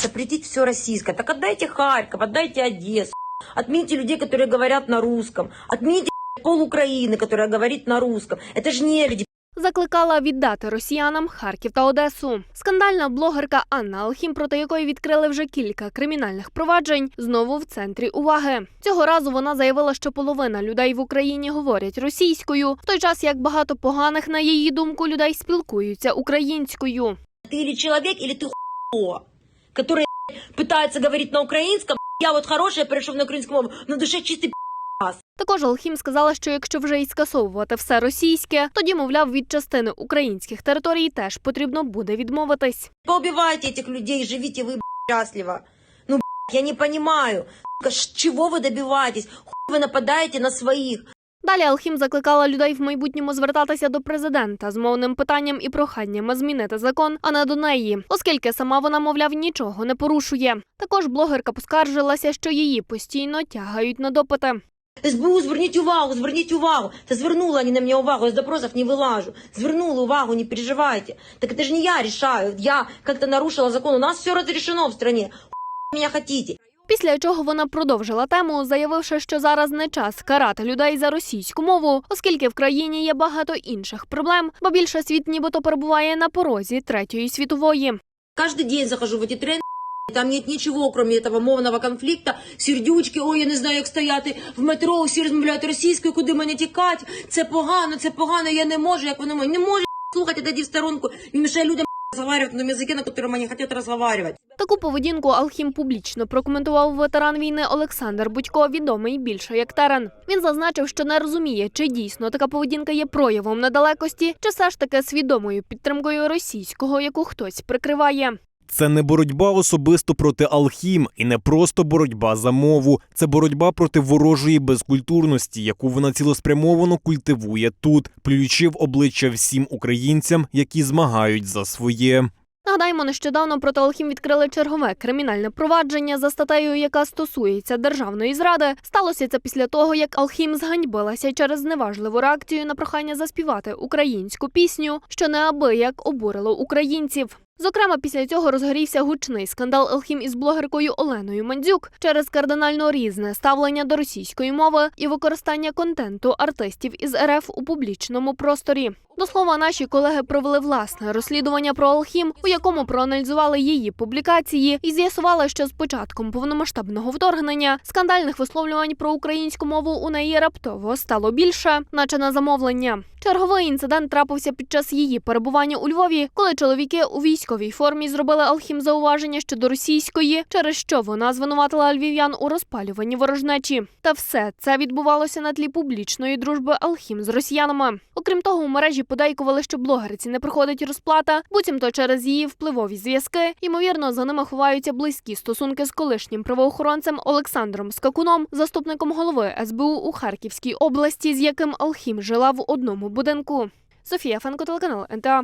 запретить все российское. Так отдайте Харьков, отдайте Одессу. Отмените людей, которые говорят на русском. Отмените пол Украины, которая говорит на русском. Это же не люди. Закликала віддати росіянам Харків та Одесу. Скандальна блогерка Анна Алхім, проти якої відкрили вже кілька кримінальних проваджень, знову в центрі уваги. Цього разу вона заявила, що половина людей в Україні говорять російською, в той час як багато поганих, на її думку, людей спілкуються українською. Ты или человек, или ты хуйло, который пытается говорить на украинском. Я вот хорошая, перешел на украинскую мову, на душе чистый Також Алхім сказала, що якщо вже й скасовувати все російське, тоді, мовляв, від частини українських територій теж потрібно буде відмовитись. Поубивайте этих людей, живите вы счастливо. Ну, я не понимаю, сука, ш- чего вы добиваетесь? Хуй вы нападаете на своих. Далі Алхім закликала людей в майбутньому звертатися до президента з мовним питанням і проханнями змінити закон, а не до неї, оскільки сама вона, мовляв, нічого не порушує. Також блогерка поскаржилася, що її постійно тягають на допити. СБУ, зверніть увагу, зверніть увагу. Та звернули они на меня увагу, я с допросов не вылажу. Звернули увагу, не переживайте. Так это же не я решаю, я как-то нарушила закон. У нас все разрешено в стране. Хуй меня. Після чого вона продовжила тему, заявивши, що зараз не час карати людей за російську мову, оскільки в країні є багато інших проблем, бо більше світ нібито перебуває на порозі третьої світової. Каждый день захожу в эти тренды, там нет ничего, кроме этого мовного конфликта, сердючки, ой, я не знаю, як стояти в метро, всі розмовляють російською, куди мене тікати, це погано, це погано, я не можу, як вони можуть. Не можу слухати, тоді в сторонку, і мішає людям розмовляти на тому язикі, на якому вони хочуть розмовляти. Таку поведінку Алхім публічно прокоментував ветеран війни Олександр Будько, відомий більше як Терен. Він зазначив, що не розуміє, чи дійсно така поведінка є проявом недалекості, чи все ж таки свідомою підтримкою російського, яку хтось прикриває. Це не боротьба особисто проти Алхім і не просто боротьба за мову. Це боротьба проти ворожої безкультурності, яку вона цілеспрямовано культивує тут, плюючи в обличчя всім українцям, які змагають за своє. Нагадаємо, нещодавно проти Алхім відкрили чергове кримінальне провадження за статтею, яка стосується державної зради. Сталося це після того, як Алхім зганьбилася через неважливу реакцію на прохання заспівати українську пісню, що неабияк обурило українців. Зокрема, після цього розгорівся гучний скандал Алхім із блогеркою Оленою Мандзюк через кардинально різне ставлення до російської мови і використання контенту артистів із РФ у публічному просторі. До слова, наші колеги провели власне розслідування про Алхім, у якому проаналізували її публікації і з'ясували, що з початком повномасштабного вторгнення скандальних висловлювань про українську мову у неї раптово стало більше, наче на замовлення. Черговий інцидент трапився під час її перебування у Львові, коли чоловіки у військовій формі зробили Алхім зауваження щодо російської, через що вона звинуватила львів'ян у розпалюванні ворожнечі. Та все це відбувалося на тлі публічної дружби Алхім з росіянами. Окрім того, у мережі подейкували, що блогерці не приходить розплата, буцімто через її впливові зв'язки. Ймовірно, за ними ховаються близькі стосунки з колишнім правоохоронцем Олександром Скакуном, заступником голови СБУ у Харківській області, з яким Алхім жила в одному будинку. Софія Фенко, телеканал НТА.